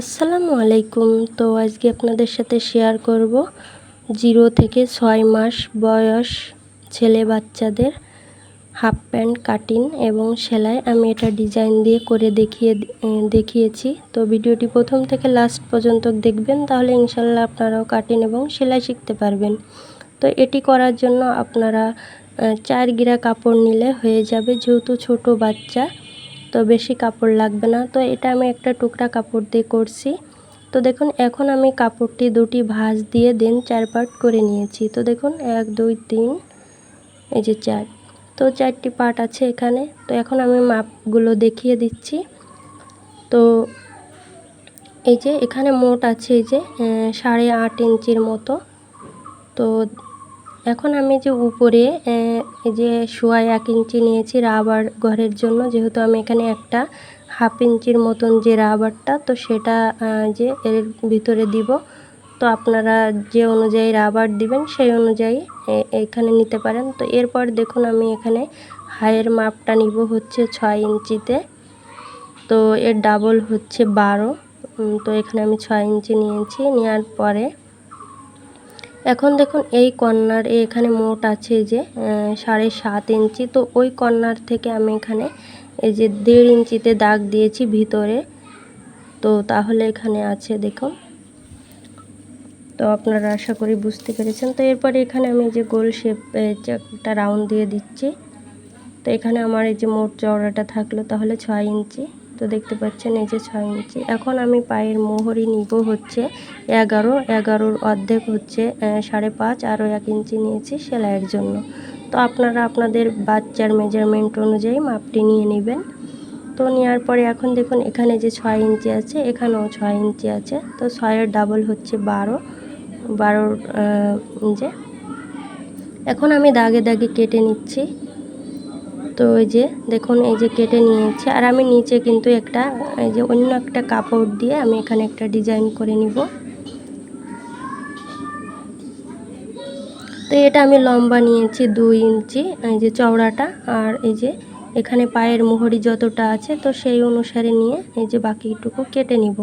আসসালামু আলাইকুম। তো আজকে আপনাদের সাথে শেয়ার করব জিরো থেকে ছয় মাস বয়স ছেলে বাচ্চাদের হাফ প্যান্ট কাটিং এবং সেলাই। আমি এটা ডিজাইন দিয়ে করে দেখিয়ে দেখিয়েছি। তো ভিডিওটি প্রথম থেকে লাস্ট পর্যন্ত দেখবেন, তাহলে ইনশাল্লাহ আপনারাও কাটিং এবং সেলাই শিখতে পারবেন। তো এটি করার জন্য আপনারা চার গিরা কাপড় নিলে হয়ে যাবে যেহেতু ছোট বাচ্চা। তো বেশি কাপড় লাগবে না। তো এটা আমি একটা টুকরা কাপড় দিয়ে করছি। তো দেখুন, এখন আমি কাপড়টি দুটি ভাঁজ দিয়ে দিন চার পার্ট করে নিয়েছি। তো দেখুন, এক, দুই, তিন, এই যে চার। তো চারটি পার্ট আছে এখানে। তো এখন আমি মাপগুলো দেখিয়ে দিচ্ছি। তো এই যে এখানে মোট আছে এই যে সাড়ে আট ইঞ্চির মতো। তো এখন আমি যে উপরে এই যে সোয়াই এক ইঞ্চি নিয়েছি রাবার ঘরের জন্য, যেহেতু আমি এখানে একটা হাফ ইঞ্চির মতন যে রাবারটা, তো সেটা যে এর ভিতরে দিব। তো আপনারা যে অনুযায়ী রাবার দিবেন সেই অনুযায়ী এখানে নিতে পারেন। তো এরপর দেখুন আমি এখানে হাইয়ের মাপটা নিব হচ্ছে ছয় ইঞ্চিতে। তো এর ডাবল হচ্ছে বারো। তো এখানে আমি ছয় ইঞ্চি নিয়েছি। নেওয়ার পরে এখন দেখুন এই কর্নার এখানে মোট আছে যে সাড়ে সাত ইঞ্চি। তো ওই কর্নার থেকে আমি এখানে এই যে দেড় ইঞ্চিতে দাগ দিয়েছি ভিতরে। তো তাহলে এখানে আছে দেখুন। তো আপনারা আশা করি বুঝতে পেরেছেন। তো এরপরে এখানে আমি যে গোল শেপ একটা রাউন্ড দিয়ে দিচ্ছি। তো এখানে আমার এই যে মোট চওড়াটা থাকল তাহলে ছয় ইঞ্চি। তো দেখতে পাচ্ছেন এই যে ছয় ইঞ্চি। এখন আমি পায়ের মোহরি নিব হচ্ছে এগারো। এগারোর অর্ধেক হচ্ছে সাড়ে পাঁচ আরও এক ইঞ্চি নিয়েছি সেলাইয়ের জন্য। তো আপনারা আপনাদের বাচ্চার মেজারমেন্ট অনুযায়ী মাপটি নিয়ে নেবেন। তো নেওয়ার পরে এখন দেখুন এখানে যে ছয় ইঞ্চি আছে, এখানেও ছয় ইঞ্চি আছে। তো ছয়ের ডাবল হচ্ছে বারো। বারোর যে। এখন আমি দাগে দাগে কেটে নিচ্ছি। তো এই যে দেখুন, এই যে কেটে নিয়েছি। আর আমি নিচে কিন্তু একটা, এই যে অন্য একটা কাপড় দিয়ে আমি এখানে একটা ডিজাইন করে নিব। তো এটা আমি লম্বা নিয়েছি দুই ইঞ্চি, এই যে চওড়াটা। আর এই যে এখানে পায়ের মোহরি যতটা আছে, তো সেই অনুসারে নিয়ে এই যে বাকিটুকু কেটে নিব।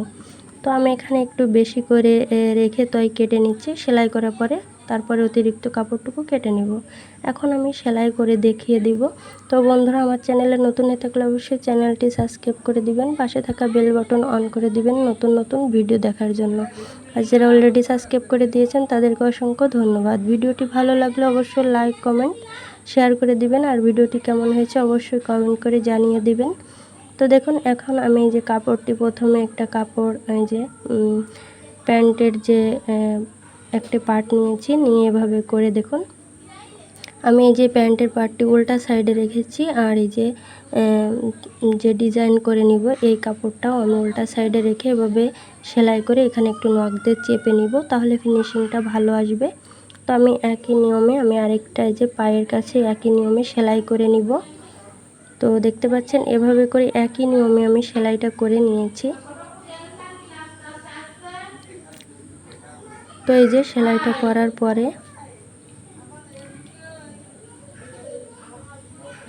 তো আমি এখানে একটু বেশি করে রেখে তই কেটে নিচ্ছি, সেলাই করার পরে তারপরে অতিরিক্ত কাপড়টুকু কেটে নেব। এখন আমি সেলাই করে দেখিয়ে দিব। তো বন্ধুরা, আমার চ্যানেলে নতুন হয়ে থাকলে অবশ্যই চ্যানেলটি সাবস্ক্রাইব করে দিবেন, পাশে থাকা বেল বাটন অন করে দিবেন নতুন নতুন ভিডিও দেখার জন্য। আর যারা অলরেডি সাবস্ক্রাইব করে দিয়েছেন, তাদেরকে অসংখ্য ধন্যবাদ। ভিডিওটি ভালো লাগলে অবশ্যই লাইক কমেন্ট শেয়ার করে দিবেন। আর ভিডিওটি কেমন হয়েছে অবশ্যই কমেন্ট করে জানিয়ে দিবেন। তো দেখুন, এখন আমি যে কাপড়টি প্রথমে একটা কাপড় যে প্যান্টের যে একটা পার্ট নিয়েছি। নিয়ে এভাবে করে দেখুন। আমি এই যে প্যান্টের পার্টটি উল্টা সাইডে রেখেছি আর এই যে যে ডিজাইন করে নিব, এই কাপড়টাও আমি উল্টা সাইডে রেখে এভাবে সেলাই করে এখানে একটু নখ দিয়ে চেপে নিব, তাহলে ফিনিশিংটা ভালো আসবে। তো আমি একই নিয়মে আমি আরেকটা যে পায়ের কাছে একই নিয়মে সেলাই করে নিব। তো দেখতে পাচ্ছেন, এভাবে করে একই নিয়মে আমি সেলাইটা করে নিয়েছি। তো এই যে সেলাইটা করার পরে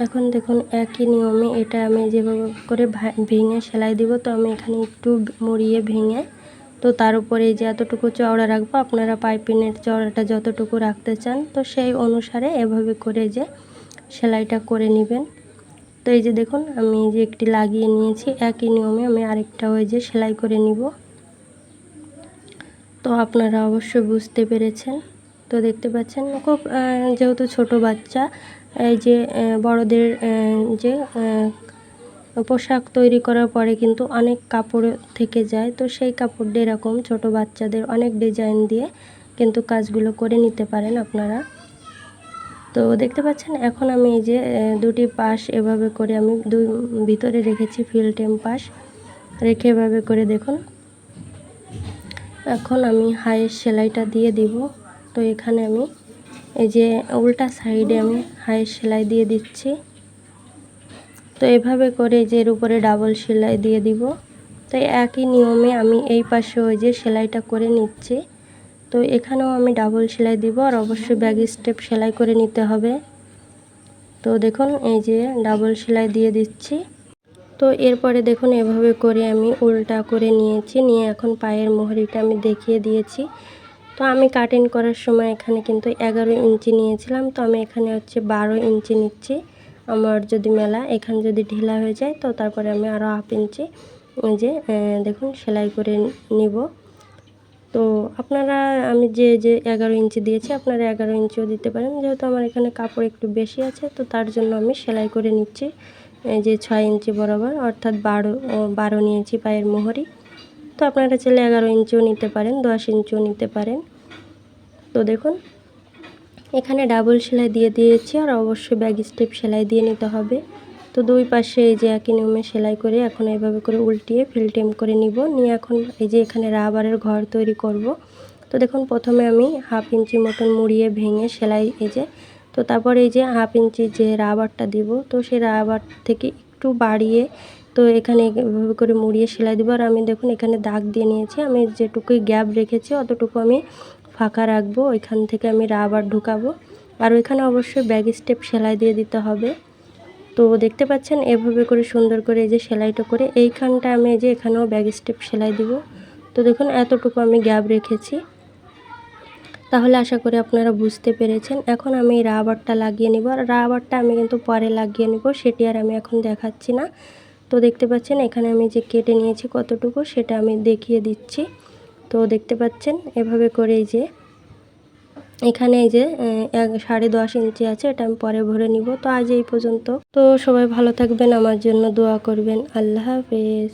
এখন দেখুন একই নিয়মে এটা আমি যেভাবে করে ভেঙে সেলাই দিব, তো আমি এখানে একটু মুড়িয়ে ভেঙে, তো তার উপরে যে এতটুকু চওড়া রাখব, আপনারা পাইপিনের চওড়াটা যতটুকু রাখতে চান, তো সেই অনুসারে এভাবে করে যে সেলাইটা করে নেবেন। তো এই যে দেখুন আমি যে একটি লাগিয়ে নিয়েছি, একই নিয়মে আমি আরেকটা ওই যে সেলাই করে নিব। তো আপনারা অবশ্যই বুঝতে পেরেছেন। তো দেখতে পাচ্ছেন, খুব যেহেতু ছোট বাচ্চা, এই যে বড়দের যে পোশাক তৈরি করার পরে কিন্তু অনেক কাপড় থেকে যায়। তো সেই কাপড় দিয়ে এরকম ছোটো বাচ্চাদের অনেক ডিজাইন দিয়ে কিন্তু কাজগুলো করে নিতে পারেন আপনারা। তো দেখতে পাচ্ছেন, এখন আমি এই যে দুটি পাশ এভাবে করে আমি দুই, ভিতরে রেখেছি ফিল টেম পাশ। রেখে এভাবে করে দেখুন। এখন আমি হাইয়ের সেলাইটা দিয়ে দিব। তো এখানে আমি এই যে উল্টা সাইডে আমি হাইয়ের সেলাই দিয়ে দিচ্ছি। তো এভাবে করে যে এর উপরে ডাবল সেলাই দিয়ে দিব। তো একই নিয়মে আমি এই পাশে ওই যে সেলাইটা করে নিচ্ছি। তো এখানেও আমি ডাবল সেলাই দিব আর অবশ্যই ব্যাগ স্টেপ সেলাই করে নিতে হবে। তো দেখুন, এই যে ডাবল সেলাই দিয়ে দিচ্ছি। তো এরপরে দেখুন, এভাবে করে আমি উল্টা করে নিয়েছি। নিয়ে এখন পায়ের মোহরিটা আমি দেখিয়ে দিয়েছি। তো আমি কাটিং করার সময় এখানে কিন্তু এগারো ইঞ্চি নিয়েছিলাম। তো আমি এখানে হচ্ছে বারো ইঞ্চি নিচ্ছি আমার যদি মেলা। এখানে যদি ঢিলা হয়ে যায় তো তারপরে আমি আরও হাফ ইঞ্চি যে দেখুন, সেলাই করে নিব। তো আপনারা, আমি যে যে এগারো ইঞ্চি দিয়েছি, আপনারা এগারো ইঞ্চিও দিতে পারেন। যেহেতু আমার এখানে কাপড় একটু বেশি আছে, তো তার জন্য আমি সেলাই করে নিচ্ছি। এই যে ছয় ইঞ্চি বরাবর, অর্থাৎ বারো বারো নিয়েছি পায়ের মোহরি। তো আপনারা চাইলে এগারো ইঞ্চিও নিতে পারেন, দশ ইঞ্চিও নিতে পারেন। তো দেখুন, এখানে ডাবল সেলাই দিয়ে দিয়েছি আর অবশ্যই ব্যাগ স্টেপ সেলাই দিয়ে নিতে হবে। তো দুই পাশে এই যে একই নিয়মে সেলাই করে এখন এইভাবে করে উল্টিয়ে ফিল্টেম করে নিব। নিয়ে এখন এই যে এখানে রাবারের ঘর তৈরি করব। তো দেখুন, প্রথমে আমি হাফ ইঞ্চি মতন মুড়িয়ে ভেঙে সেলাই এই যে তো তারপর এই যে হাফ ইঞ্চি যে রাবারটা দিব, তো সেই রাবার থেকে একটু বাড়িয়ে তো এখানে এভাবে করে মুড়িয়ে সেলাই দিব। আর আমি দেখুন এখানে দাগ দিয়ে নিয়েছি, আমি যেটুকুই গ্যাপ রেখেছি অতটুকু আমি ফাঁকা রাখব, ওইখান থেকে আমি রাবার ঢুকাবো। আর ওইখানে অবশ্যই ব্যাগ স্টেপ সেলাই দিয়ে দিতে হবে। তো দেখতে পাচ্ছেন এভাবে করে সুন্দর করে এই যে সেলাইটা করে এইখানটা আমি এই যে এখানেও ব্যাগ স্টেপ সেলাই দিব। তো দেখুন এতটুকু আমি গ্যাপ রেখেছি। তাহলে আশা করি আপনারা বুঝতে পেরেছেন। এখন আমি রাবারটা লাগিয়ে নিব। আর রাবারটা আমি কিন্তু পরে লাগিয়ে নিব, সেটি আর আমি এখন দেখাচ্ছি না। তো দেখতে পাচ্ছেন, এখানে আমি যে কেটে নিয়েছি কতটুকু, সেটা আমি দেখিয়ে দিচ্ছি। তো দেখতে পাচ্ছেন, এভাবে করে এই যে, এখানে এই যে এক, সাড়ে দশ ইঞ্চি আছে, এটা আমি পরে ভরে নিব। তো আজ এই পর্যন্ত। তো সবাই ভালো থাকবেন, আমার জন্য দোয়া করবেন। আল্লাহ হাফেজ।